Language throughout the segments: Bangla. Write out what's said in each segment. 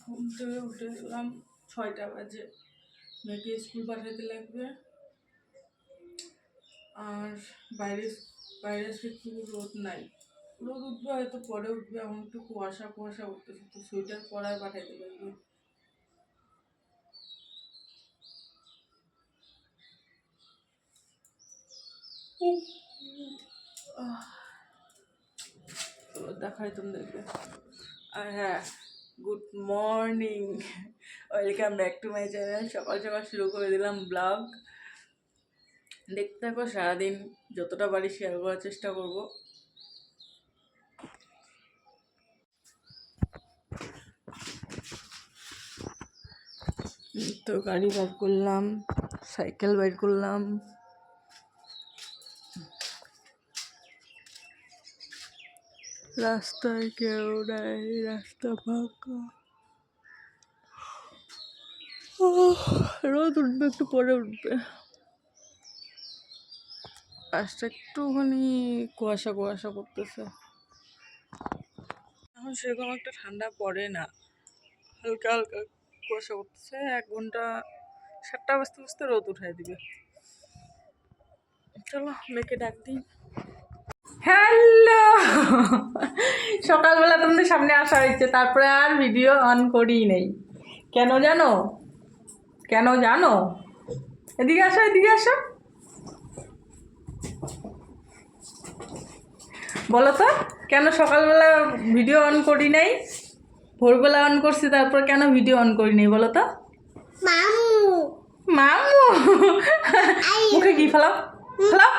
ঘুম থেকে উঠে গেলাম ছয়টা বাজে। মেয়েকে স্কুল পাঠাতে লাগবে। আর বাইরে বাইরে আজকে খুব রোদ নাই। রোদ উঠবে হয়তো পরে উঠবে এখন একটু কুয়াশা কুয়াশা উঠতেছে তো সোয়েটার পরায় পাঠাইতে লাগবে। আহ, চলো দেখাই তোমাদেরকে। আর হ্যাঁ good morning welcome back to my channel সকাল সকাল শুরু করে দিলাম ব্লগ দেখতে থাকো, সারাদিন যতটা পারি শেয়ার করার চেষ্টা করব। তো গাড়ি বার করলাম সাইকেল বাইর করলাম। রাস্তায় কেউ নাই, রাস্তা ফাঁকা। রোদ উঠবে, একটু পরে উঠবে। আজটা একটুখানি কুয়াশা কুয়াশা করতেছে। এখন সেরকম একটা ঠান্ডা পড়ে না। হালকা হালকা কুয়াশা করতেছে। এক ঘণ্টা সাতটা বাজতে বাজতে রোদ উঠাই দিবে। চলো, মেয়েকে ডাক দিই। হ্যালো। সকালবেলা তোমাদের সামনে আসা হয়েছে তারপরে আর ভিডিও অন করি নেই। কেন জানো? কেন জানো? এদিকে আসো এদিকে আসো। বলো তো কেন সকালবেলা ভিডিও অন করি নাই? ভোরবেলা অন করছি তারপর কেন ভিডিও অন করি নাই বলো তো। মামু। মামু। মুখে কি ফেলাও? ফেলাও?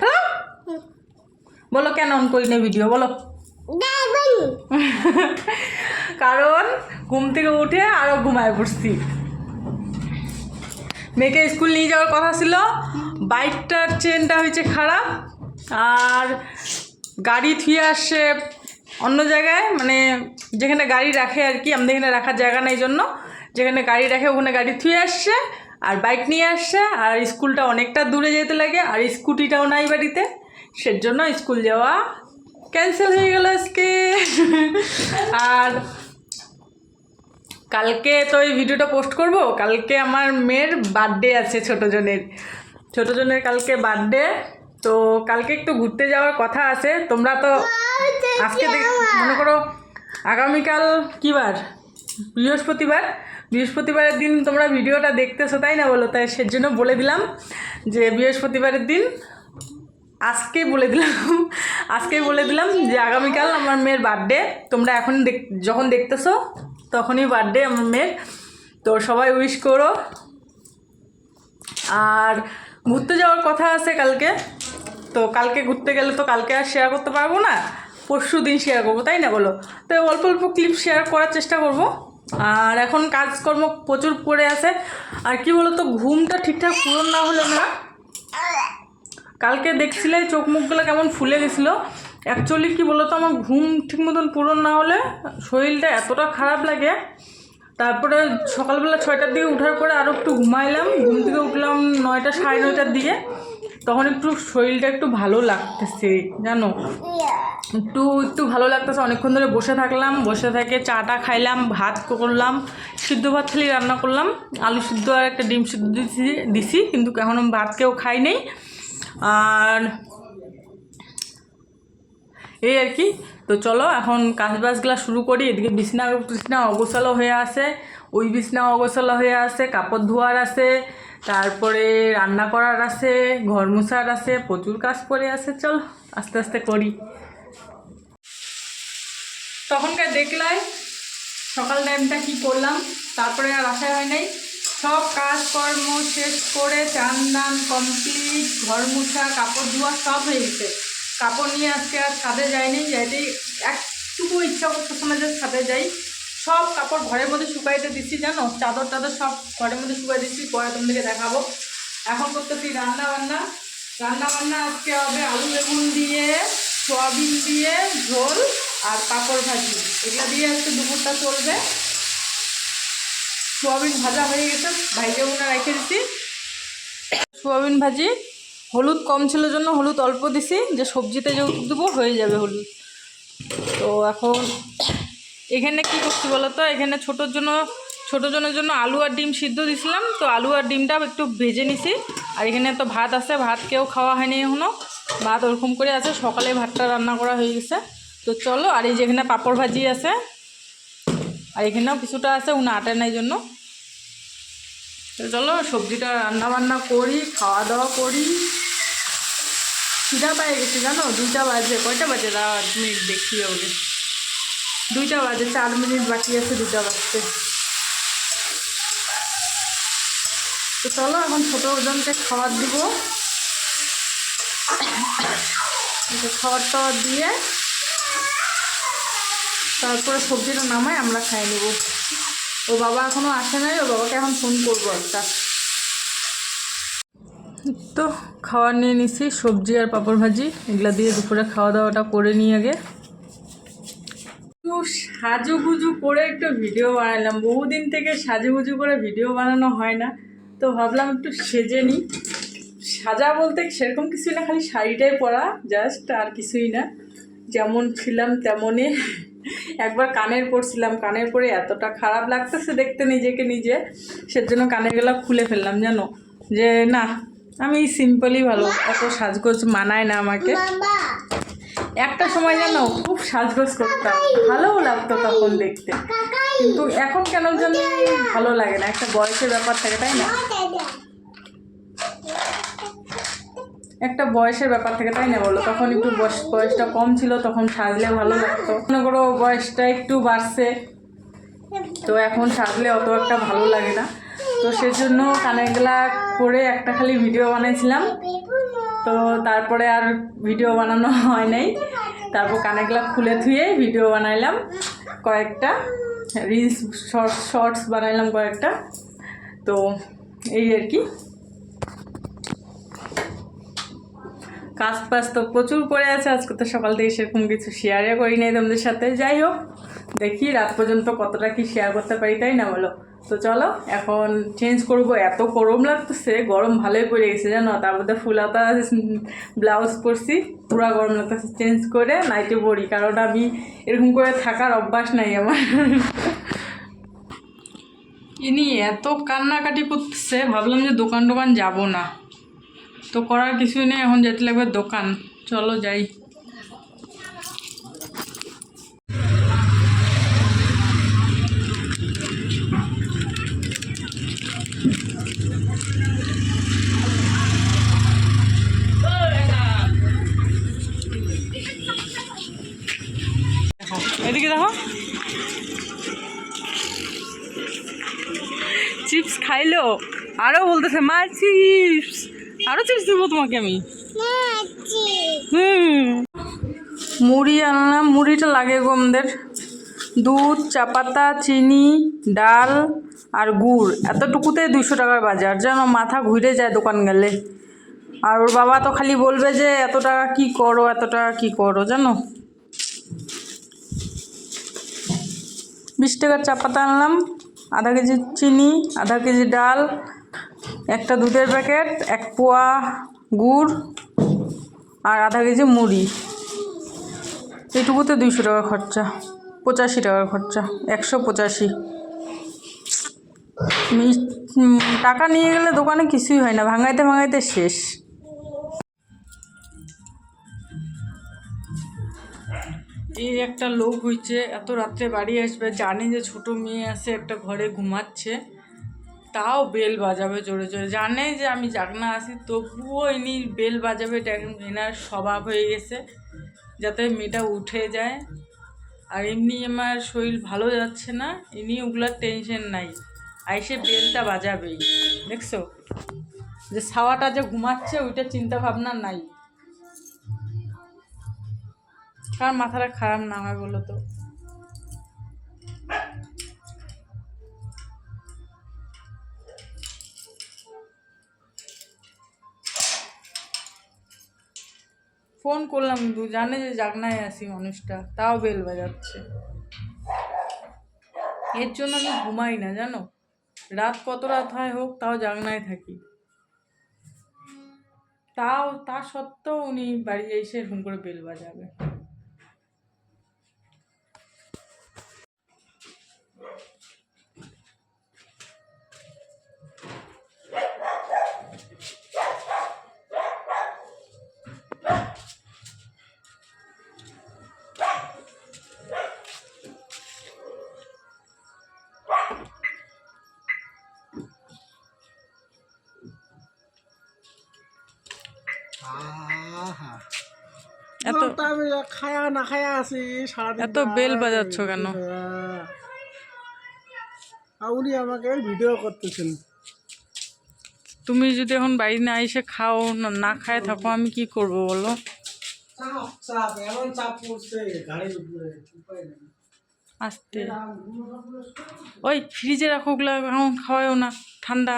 ফেলাও? বলো কেন অন করি না ভিডিও বলো। কারণ ঘুম থেকে উঠে আরও ঘুমায় পড়ছি। মেয়েকে স্কুল নিয়ে যাওয়ার কথা ছিল বাইকটার চেনটা হয়েছে খারাপ আর গাড়ি থুয়ে আসছে অন্য জায়গায় মানে যেখানে গাড়ি রাখে আর কি আমাদের এখানে রাখার জায়গা নেই জন্য যেখানে গাড়ি রাখে ওখানে গাড়ি থুয়ে আসছে আর বাইক নিয়ে আসছে আর স্কুলটা অনেকটা দূরে যেতে লাগে আর স্কুটিটাও নাই বাড়িতে। সেজন্য স্কুল যাওয়া ক্যান্সেল হয়ে গেল আজকে। আর কালকে তো এই ভিডিওটা পোস্ট করব। কালকে আমার মেয়ের বার্থডে আছে ছোটোজনের ছোটোজনের কালকে বার্থডে। তো কালকে একটু ঘুরতে যাওয়ার কথা আছে। তোমরা তো আজকে দেখ- মনে করো আগামীকাল কী বার? বৃহস্পতিবার। বৃহস্পতিবারের দিন তোমরা ভিডিওটা দেখতেছো তাই না বলো? তাই সেজন্য বলে দিলাম যে বৃহস্পতিবারের দিন আজকে বলে দিলাম আজকেই বলে দিলাম যে আগামীকাল আমার মেয়ের বার্থডে তোমরা এখন দেখ, যখন দেখতেছো, তখনই বার্থডে আমার মেয়ের। তো সবাই উইশ করো। আর ঘুরতে যাওয়ার কথা আছে কালকে। তো কালকে ঘুরতে গেলে তো কালকে আর শেয়ার করতে পারব না। পরশু দিন শেয়ার করব, তাই না বলো? তো অল্প অল্প ক্লিপ শেয়ার করার চেষ্টা করব। আর এখন কাজকর্ম প্রচুর পড়ে আছে। আর কি বলো তো ঘুমটা ঠিকঠাক পূরণ না হলে না কালকে দেখছিলে চোখ মুখগুলো কেমন ফুলে গেছিল? অ্যাকচুয়ালি কি বলতো, আমার ঘুম ঠিক মতন পূরণ না হলে শরীরটা এতটা খারাপ লাগে। তারপরে সকালবেলা ছয়টার দিকে উঠার পরে আরও একটু ঘুমাইলাম। ঘুম থেকে উঠলাম নয়টা, সাড়ে নয়টার দিকে। তখন একটু শরীরটা একটু ভালো লাগতেছে, জানো? একটু একটু ভালো লাগতেছে। অনেকক্ষণ ধরে বসে থাকলাম, বসে থেকে চাটা খাইলাম, ভাত করলাম, সিদ্ধ ভাত খালি রান্না করলাম। আলু সিদ্ধ আর একটা ডিম সিদ্ধ দিছি দিছি, কিন্তু এখনও ভাত কেউ খাই নেই। আর এই আর কি। তো চলো, এখন কাজ বাজগুলা শুরু করি। এদিকে বিছনা বিছনা অগোছালো হয়ে আছে। ওই বিছনা অগোছালো হয়ে আছে, কাপড় ধোয়ার আছে, তারপরে রান্না করার আছে, ঘর মোছার আছে, প্রচুর কাজ পড়ে আছে। চল, আস্তে আস্তে করি। তখনকার দেখলাই সকাল টাইমটা কি করলাম, তারপরে আর আশা হয় নাই। সব কাজকর্ম শেষ করে চান দান কমপ্লিট ঘর মুছা কাপড় ধোয়া সব হয়ে গেছে। কাপড় নিয়ে আজকে আর ছাদে যাইনি, যাইতেই একটুকু ইচ্ছা করতেছে না যে ছাদে যাই। সব কাপড় ঘরের মধ্যে শুকাইতে দিচ্ছি জানো? চাদর টাদর সব ঘরের মধ্যে শুকাই দিচ্ছি পরে তোমাদেরকে দেখাবো। এখন করতেছি রান্না বান্না। রান্না বান্না আজকে হবে আলু বেগুন দিয়ে, সয়াবিন দিয়ে, ঝোল আর পাঁপড় ভাজি। এগুলো দিয়ে আজকে দুপুরটা চলবে। সোয়াবিন ভাজা হয়ে গেছে। ভাইকে মনে রেখে দিছি। সোয়াবিন ভাজি, হলুদ কম ছিল জন্য হলুদ অল্প দিছি, যে সবজিতে যেহেতু দেবো, হয়ে যাবে হলুদ। তো এখন এখানে কি করছি বলো তো এখানে ছোটোর জন্য ছোটো জনের জন্য আলু আর ডিম সিদ্ধ দিছিলাম। তো আলু আর ডিমটা একটু ভেজে নিছি। আর এখানে তো ভাত আছে, ভাত কেউ খাওয়া হয়নি এখনও ভাত ওরকম করে আছে, সকালে ভাতটা রান্না করা হয়ে গেছে। তো চলো, আর এই যে এখানে পাঁপড় ভাজি আছে আর এখানেও কিছুটা আছে, উনি আটে নাই জন্য। চলো, সবজিটা রান্না বান্না করি, খাওয়া দাওয়া করি। খিদা পায়ে গেছে জানো? দুইটা বাজে, কয়টা বাজে? রাত মিনিট দেখি ওকে দুইটা বাজে, চার মিনিট বাকি আছে, দুইটা বাজতে। তো চলো, এখন ছোটো ওজনকে খাবার দিব। খাবার টাবার দিয়ে তারপরে সবজিটা নামাই আমরা খাই নেব। ও বাবা এখনও আসে নাই, ও বাবাকে এখন ফোন করব একটা। তো খাবার নিয়ে নিছি, সবজি আর পাঁপড় ভাজি, এগুলো দিয়ে দুপুরে খাওয়া দাওয়াটা করে নিই আগে। তো সাজুগুজু করে একটু ভিডিও বানালাম। বহুদিন থেকে সাজুগুজু করে ভিডিও বানানো হয় না, তো ভাবলাম একটু সেজে নিই। সাজা বলতে সেরকম কিছুই না, খালি শাড়িটাই পরা, জাস্ট আর কিছুই না। যেমন ছিলাম তেমনই। একবার কানের পরছিলাম কানের পরে এতটা খারাপ লাগতেছে দেখতে নিজেকে নিজে সেজন্য কানের গেলা খুলে ফেললাম জানো? যে না আমি সিম্পলই ভালো এত সাজগোজ মানায় না আমাকে। একটা সময় যেন খুব সাজগোজ করতাম ভালোও লাগতো তখন দেখতে। কিন্তু এখন কেন জানি ভালো লাগে না একটা বয়সের ব্যাপার থাকে তাই না? একটা বয়সের ব্যাপার থেকে তাই না বলো? তখন একটু বয়স, বয়সটা কম ছিল, তখন সাজলে ভালো লাগতো। মনে করো বয়সটা একটু বাড়ছে, তো এখন সাজলে অত একটা ভালো লাগে না। তো সেজন্য কানেরগুলা করে একটা খালি ভিডিও বানাইছিলাম। তো তারপরে আর ভিডিও বানানো হয় নাই। তারপর কানেরগুলা খুলে থুয়ে ভিডিও বানাইলাম কয়েকটা। রিলস, শর্টস শর্টস বানাইলাম কয়েকটা। তো এই আর কি। কাজ বাজ তো প্রচুর পড়ে আছে, আজকে তো সকাল থেকে সেরকম কিছু শেয়ারে করি নাই তোমাদের সাথে। যাই হোক, দেখি রাত পর্যন্ত কতটা কি শেয়ার করতে পারি, তাই না বলো? তো চলো, এখন চেঞ্জ করব। এত গরম লাগতেছে, গরম ভালোই পড়ে গেছে, জানো? তার মধ্যে ফুলাতা ব্লাউজ পরছি, পুরা গরম লাগতেছে চেঞ্জ করে নাইটে পরি কারণ আমি এরকম করে থাকার অভ্যাস নাই আমার। ইনি এত কান্নাকাটি করতেছে, ভাবলাম যে দোকান টোকান যাব না। তো করার কিছুই নেই, এখন যেতে লাগবে দোকান। চলো যাই। এদিকে দেখো। চিপস খাইলো। আরও বলতেছে মা চিপস। আরও চিপস দেবো তোমাকে আমি। হুম। মুড়ি আনলাম, মুড়িটা লাগে গো আমাদের। দুধ চা পাতা চিনি, ডাল আর গুড়। এতটুকুতে দুশো টাকার বাজার। যেন মাথা ঘুরে যায় দোকান গেলে। আর ওর বাবা তো খালি বলবে যে, এত টাকা কী করো, এত টাকা কী করো? জানো? বিশ টাকার চা পাতা আনলাম, আধা কেজি চিনি, আধা কেজি ডাল একটা দুধের প্যাকেট, এক পোয়া গুড় আর আধা কেজি মুড়ি। এইটুকুতে দুইশো টাকা খরচা, পঁচাশি টাকা খরচা, একশো পঁচাশি। টাকা নিয়ে গেলে দোকানে কিছুই হয় না, ভাঙাইতে ভাঙাইতে শেষ। এই একটা লোক হয়েছে এত রাত্রে বাড়ি আসবে, জানে যে ছোট মেয়ে আছে, একটা ঘরে ঘুমাচ্ছে। তাও বেল বাজাবে জোরে জোরে। জানে যে আমি জাগনা আছি, তবুও ইনি বেল বাজাবে, এটা এনার স্বভাব হয়ে গেছে, যাতে মেয়েটা উঠে যায়। আর এমনি আমার শরীর ভালো যাচ্ছে না, ইনি ওগুলার টেনশন নাই। আইসে বেলটা বাজাবেই, দেখছ? যে ছাওয়াটা যে ঘুমাচ্ছে, ওইটা চিন্তা ভাবনা নাই। কার মাথাটা খারাপ না হয় বলো তো? ফোন করলাম, দু জানে যে জাগনায় আসি মানুষটা, তাও বেল বাজাচ্ছে। এর জন্য আমি ঘুমাই না, জানো? রাত কত রাত হয় হোক, তাও জাগনায় থাকি। তাও, তা সত্ত্বেও উনি বাড়ি এসে ফোন করে বেল বাজাবে। এত খায়া না খায়া আছি সারাদিন এত বেল বাজাচ্ছ কেন? হ্যাঁ। উনি আমাকে ভিডিও করতেছেন। তুমি যদি এখন বাড়ি না এসে খাও না খায় থাকো আমি কি করব বলো? আসতে। ওই ফ্রিজে রাখো ওগুলো এখন খাওয়াও না ঠান্ডা।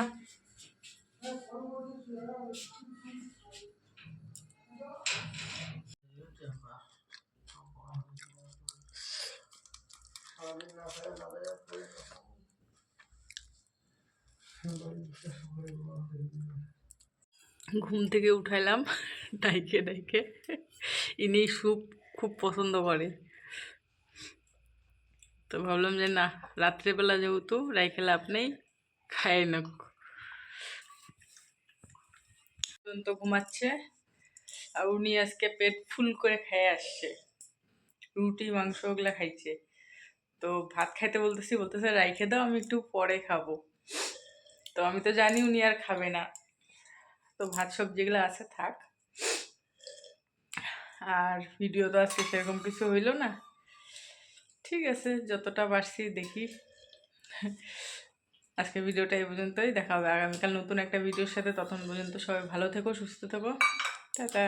ঘুম থেকে উঠাইলাম, ডাইকে ডাইকে। ইনি স্যুপ খুব পছন্দ করে। তো ভাবলাম যে না, রাত্রেবেলা যেহেতু, রাইখে লাভ নেই, খাই না। তো ঘুমাচ্ছে, আর উনি আজকে পেট ফুল করে খেয়ে আসছে। রুটি, মাংস ওগুলা খাইছে। তো ভাত খাইতে বলতেছি, বলতেছে, রাইখে দাও, আমি একটু পরে খাব। তো আমি তো জানি উনি আর খাবে না। তো ভাত সবজিগুলো আছে, থাক। আর ভিডিও তো আজকে সেরকম কিছু হইল না। ঠিক আছে, যতটা পারছি দেখি। আজকে ভিডিওটা এই পর্যন্তই, দেখা হবে আগামীকাল নতুন একটা ভিডিওর সাথে। তখন পর্যন্ত সবাই ভালো থেকো, সুস্থ থেকো। টাটা।